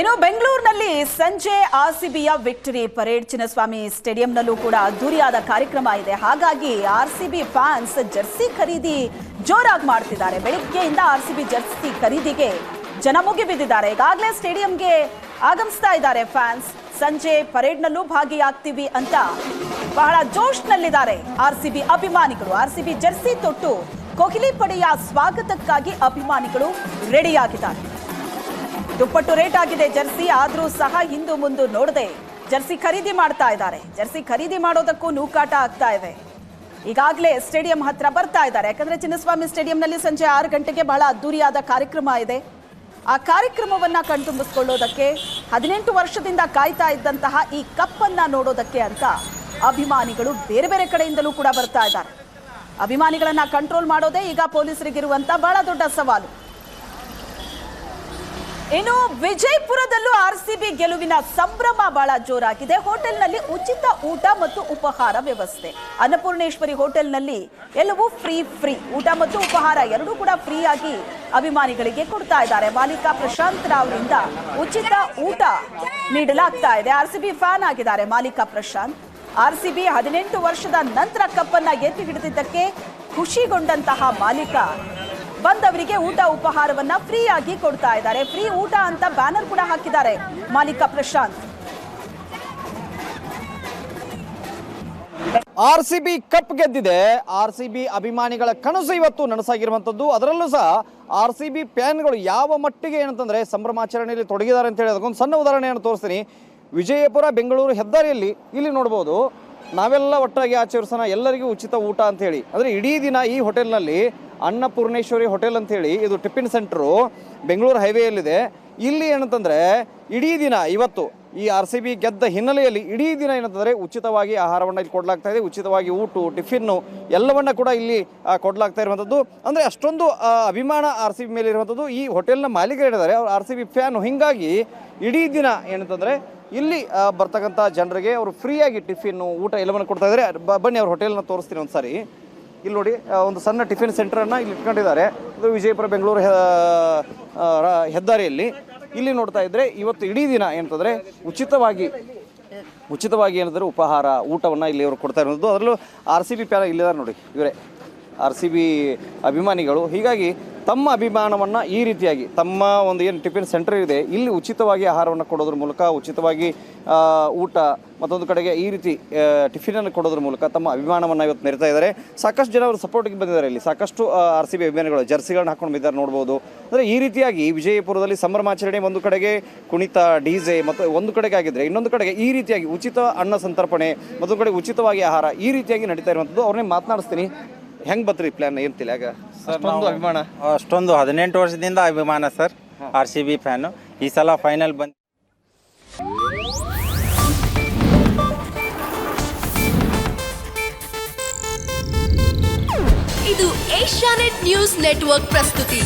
ಇನ್ನು ಬೆಂಗಳೂರಿನಲ್ಲಿ ಸಂಜೆ ಆರ್ಸಿಬಿಯ ವಿಕ್ಟರಿ ಪರೇಡ್ ಚಿನ್ನಸ್ವಾಮಿ ಸ್ಟೇಡಿಯಂನಲ್ಲೂ ಕೂಡ ಅದ್ದೂರಿಯಾದ ಕಾರ್ಯಕ್ರಮ ಇದೆ. ಹಾಗಾಗಿ ಆರ್ಸಿಬಿ ಫ್ಯಾನ್ಸ್ ಜರ್ಸಿ ಖರೀದಿ ಜೋರಾಗಿ ಮಾಡ್ತಿದ್ದಾರೆ. ಬೆಳಿಗ್ಗೆಯಿಂದ ಆರ್ಸಿಬಿ ಜರ್ಸಿ ಖರೀದಿಗೆ ಜನ ಮುಗಿಬಿದ್ದಿದ್ದಾರೆ ಈಗಾಗಲೇ ಸ್ಟೇಡಿಯಂಗೆ ಆಗಮಿಸ್ತಾ ಇದ್ದಾರೆ ಫ್ಯಾನ್ಸ್. ಸಂಜೆ ಪರೇಡ್ನಲ್ಲೂ ಭಾಗಿಯಾಗ್ತೀವಿ ಅಂತ ಬಹಳ ಜೋಶ್ನಲ್ಲಿದ್ದಾರೆ ಆರ್ಸಿಬಿ ಅಭಿಮಾನಿಗಳು. ಆರ್ಸಿಬಿ ಜರ್ಸಿ ತೊಟ್ಟು ಕೊಹ್ಲಿ ಪಡೆಯ ಸ್ವಾಗತಕ್ಕಾಗಿ ಅಭಿಮಾನಿಗಳು ರೆಡಿಯಾಗಿದ್ದಾರೆ. ದುಪ್ಪಟ್ಟು ರೇಟ್ ಆಗಿದೆ ಜರ್ಸಿ. ಆದರೂ ಸಹ ಹಿಂದು ಮುಂದು ನೋಡದೆ ಜರ್ಸಿ ಖರೀದಿ ಮಾಡ್ತಾ ಇದ್ದಾರೆ. ಜರ್ಸಿ ಖರೀದಿ ಮಾಡೋದಕ್ಕೂ ನೂಕಾಟ ಆಗ್ತಾ ಇದೆ. ಈಗಾಗಲೇ ಸ್ಟೇಡಿಯಂ ಹತ್ರ ಬರ್ತಾ ಇದ್ದಾರೆ. ಯಾಕಂದ್ರೆ ಚಿನ್ನಸ್ವಾಮಿ ಸ್ಟೇಡಿಯಂನಲ್ಲಿ ಸಂಜೆ ಆರು ಗಂಟೆಗೆ ಬಹಳ ಅದ್ದೂರಿಯಾದ ಕಾರ್ಯಕ್ರಮ ಇದೆ. ಆ ಕಾರ್ಯಕ್ರಮವನ್ನ ಕಣ್ತುಂಬಿಸ್ಕೊಳ್ಳೋದಕ್ಕೆ ಹದಿನೆಂಟು ವರ್ಷದಿಂದ ಕಾಯ್ತಾ ಇದ್ದಂತಹ ಈ ಕಪ್ಪನ್ನು ನೋಡೋದಕ್ಕೆ ಅಂತ ಅಭಿಮಾನಿಗಳು ಬೇರೆ ಬೇರೆ ಕಡೆಯಿಂದಲೂ ಕೂಡ ಬರ್ತಾ ಇದ್ದಾರೆ. ಅಭಿಮಾನಿಗಳನ್ನು ಕಂಟ್ರೋಲ್ ಮಾಡೋದೇ ಈಗ ಪೊಲೀಸರಿಗಿರುವಂಥ ಬಹಳ ದೊಡ್ಡ ಸವಾಲು. ಇನ್ನು ವಿಜಯಪುರದಲ್ಲೂ ಆರ್ಸಿಬಿ ಗೆಲುವಿನ ಸಂಭ್ರಮ ಬಹಳ ಜೋರಾಗಿದೆ. ಹೋಟೆಲ್ನಲ್ಲಿ ಉಚಿತ ಊಟ ಮತ್ತು ಉಪಹಾರ ವ್ಯವಸ್ಥೆ. ಅನ್ನಪೂರ್ಣೇಶ್ವರಿ ಹೋಟೆಲ್ನಲ್ಲಿ ಎಲ್ಲವೂ ಫ್ರೀ ಫ್ರೀ. ಊಟ ಮತ್ತು ಉಪಹಾರ ಎರಡೂ ಕೂಡ ಫ್ರೀ ಆಗಿ ಅಭಿಮಾನಿಗಳಿಗೆ ಕೊಡ್ತಾ ಇದ್ದಾರೆ. ಮಾಲೀಕ ಪ್ರಶಾಂತ್ ರಾವ್ರಿಂದ ಉಚಿತ ಊಟ ನೀಡಲಾಗ್ತಾ ಇದೆ. ಆರ್ಸಿಬಿ ಫ್ಯಾನ್ ಆಗಿದ್ದಾರೆ ಮಾಲೀಕ ಪ್ರಶಾಂತ್. ಆರ್ಸಿಬಿ ಹದಿನೆಂಟು ವರ್ಷದ ನಂತರ ಕಪ್ಪನ್ನ ಎತ್ತಿ ಹಿಡಿದಿದ್ದಕ್ಕೆ ಖುಷಿಗೊಂಡಂತಹ ಮಾಲೀಕ ಬಂದವರಿಗೆ ಊಟ ಉಪಹಾರವನ್ನ ಫ್ರೀ ಆಗಿ ಕೊಡ್ತಾ ಇದ್ದಾರೆ. ಫ್ರೀ ಊಟ ಅಂತ ಬ್ಯಾನರ್ ಕೂಡ ಹಾಕಿದ್ದಾರೆ. ಮಾಲೀಕ Prashanth. R C B cup ಗೆದ್ದಿದೆ. ಆರ್ ಸಿ ಬಿ ಅಭಿಮಾನಿಗಳ ಕನಸು ಇವತ್ತು ನನಸಾಗಿರುವಂಥದ್ದು. ಅದರಲ್ಲೂ ಸಹ ಆರ್ ಸಿ ಬಿ ಫ್ಯಾನ್ಗಳು ಯಾವ ಮಟ್ಟಿಗೆ ಏನಂತಂದ್ರೆ ಸಂಭ್ರಮಾಚರಣೆಯಲ್ಲಿ ತೊಡಗಿದ್ದಾರೆ ಅಂತ ಹೇಳಿ ಅದಕ್ಕೊಂದು ಸಣ್ಣ ಉದಾಹರಣೆಯನ್ನು ತೋರಿಸ್ತೀನಿ. ವಿಜಯಪುರ, ಬೆಂಗಳೂರು ಹೆದ್ದಾರಿಯಲ್ಲಿ ಇಲ್ಲಿ ನೋಡ್ಬೋದು. ನಾವೆಲ್ಲ ಒಟ್ಟಾಗಿ ಆಚರಿಸೋಣ, ಎಲ್ಲರಿಗೂ ಉಚಿತ ಊಟ ಅಂತ ಹೇಳಿ. ಅಂದ್ರೆ ಇಡೀ ದಿನ ಈ ಹೋಟೆಲ್ನಲ್ಲಿ ಅನ್ನಪೂರ್ಣೇಶ್ವರಿ ಹೋಟೆಲ್ ಅಂತ ಹೇಳಿ ಇದು ಟಿಫಿನ್ ಸೆಂಟ್ರು ಬೆಂಗಳೂರು ಹೈವೇಯಲ್ಲಿದೆ. ಇಲ್ಲಿ ಏನಂತಂದ್ರೆ ಇಡೀ ದಿನ ಇವತ್ತು ಈ ಆರ್ ಸಿ ಬಿ ಗೆದ್ದ ಹಿನ್ನೆಲೆಯಲ್ಲಿ ಇಡೀ ದಿನ ಏನಂತಂದರೆ ಉಚಿತವಾಗಿ ಆಹಾರವನ್ನು ಇಲ್ಲಿ ಕೊಡಲಾಗ್ತಾ ಇದೆ. ಉಚಿತವಾಗಿ ಊಟ, ಟಿಫಿನ್ನು ಎಲ್ಲವನ್ನ ಕೂಡ ಇಲ್ಲಿ ಕೊಡಲಾಗ್ತಾ ಇರುವಂಥದ್ದು. ಅಂದರೆ ಅಷ್ಟೊಂದು ಅಭಿಮಾನ ಆರ್ ಸಿ ಬಿ ಮೇಲೆ ಇರುವಂಥದ್ದು ಈ ಹೋಟೆಲ್ನ ಮಾಲೀಕರು ಹೇಳಿದ್ದಾರೆ. ಅವ್ರು ಆರ್ ಸಿ ಬಿ ಫ್ಯಾನು. ಹೀಗಾಗಿ ಇಡೀ ದಿನ ಏನಂತಂದರೆ ಇಲ್ಲಿ ಬರ್ತಕ್ಕಂಥ ಜನರಿಗೆ ಅವರು ಫ್ರೀಯಾಗಿ ಟಿಫಿನ್ನು, ಊಟ ಎಲ್ಲವನ್ನು ಕೊಡ್ತಾ ಇದ್ದಾರೆ. ಬನ್ನಿ, ಅವ್ರ ಹೋಟೆಲ್ನ ತೋರಿಸ್ತೀನಿ ಒಂದು ಸಾರಿ ಇಲ್ಲಿ ನೋಡಿ ಒಂದು ಸಣ್ಣ ಟಿಫಿನ್ ಸೆಂಟರನ್ನು ಇಲ್ಲಿ ಇಟ್ಕೊಂಡಿದ್ದಾರೆ. ಇದು ವಿಜಯಪುರ ಬೆಂಗಳೂರು ಹೆದ್ದಾರಿಯಲ್ಲಿ. ಇಲ್ಲಿ ನೋಡ್ತಾ ಇದ್ದರೆ ಇವತ್ತು ಇಡೀ ದಿನ ಏನಂತಂದರೆ ಉಚಿತವಾಗಿ ಉಚಿತವಾಗಿ ಏನಂದ್ರೆ ಉಪಹಾರ, ಊಟವನ್ನು ಇಲ್ಲಿ ಅವರು ಕೊಡ್ತಾ ಇರೋದು. ಅದರಲ್ಲೂ ಆರ್ ಸಿ ಬಿ ಪ್ಯಾರ ಇಲ್ಲಿದ್ದಾರೆ ನೋಡಿ, ಇವರೇ. ಆರ್ ಸಿ ಬಿ ಅಭಿಮಾನಿಗಳು. ಹೀಗಾಗಿ ತಮ್ಮ ಅಭಿಮಾನವನ್ನು ಈ ರೀತಿಯಾಗಿ ತಮ್ಮ ಒಂದು ಏನು ಟಿಫಿನ್ ಸೆಂಟರ್ ಇದೆ, ಇಲ್ಲಿ ಉಚಿತವಾಗಿ ಆಹಾರವನ್ನು ಕೊಡೋದ್ರ ಮೂಲಕ, ಉಚಿತವಾಗಿ ಊಟ ಮತ್ತೊಂದು ಕಡೆಗೆ ಈ ರೀತಿ ಟಿಫಿನನ್ನು ಕೊಡೋದ್ರ ಮೂಲಕ ತಮ್ಮ ಅಭಿಮಾನವನ್ನು ಇವತ್ತು ಮೆರಿತಾ ಇದ್ದಾರೆ. ಸಾಕಷ್ಟು ಜನ ಅವರು ಸಪೋರ್ಟಿಗೆ ಬಂದಿದ್ದಾರೆ ಇಲ್ಲಿ. ಸಾಕಷ್ಟು ಆರ್ ಸಿ ಬಿ ಅಭಿಮಾನಿಗಳು ಜರ್ಸಿಗಳನ್ನ ಹಾಕೊಂಡು ಬಿದ್ದಾರೆ ನೋಡ್ಬೋದು. ಅಂದರೆ ಈ ರೀತಿಯಾಗಿ ವಿಜಯಪುರದಲ್ಲಿ ಸಂಭ್ರಮಾಚರಣೆ ಒಂದು ಕಡೆಗೆ ಕುಣಿತ ಡಿ ಜೆ ಮತ್ತು ಒಂದು ಕಡೆಗೆ ಆಗಿದ್ದರೆ ಇನ್ನೊಂದು ಕಡೆಗೆ ಈ ರೀತಿಯಾಗಿ ಉಚಿತ ಅನ್ನ ಸಂತರ್ಪಣೆ, ಮತ್ತೊಂದು ಕಡೆ ಉಚಿತವಾಗಿ ಆಹಾರ ಈ ರೀತಿಯಾಗಿ ನಡೀತಾ ಇರುವಂಥದ್ದು. ಅವ್ರನ್ನೇ ಮಾತನಾಡಿಸ್ತೀನಿ. ಹೆಂಗೆ ಬತ್ರಿ ಪ್ಲ್ಯಾನ್ ಏನು ತಿಳಿಯಾಗ? ಅಷ್ಟೊಂದು ಅಭಿಮಾನ. ಅಷ್ಟೊಂದು ಹದಿನೆಂಟು ವರ್ಷದಿಂದ ಅಭಿಮಾನ sir R C B fan ಈ ಸಲ ಫೈನಲ್ ಬಂದು ಇದು ಏಷ್ಯಾನೆಟ್ ನ್ಯೂಸ್ ನೆಟ್ವರ್ಕ್ ಪ್ರಸ್ತುತಿ.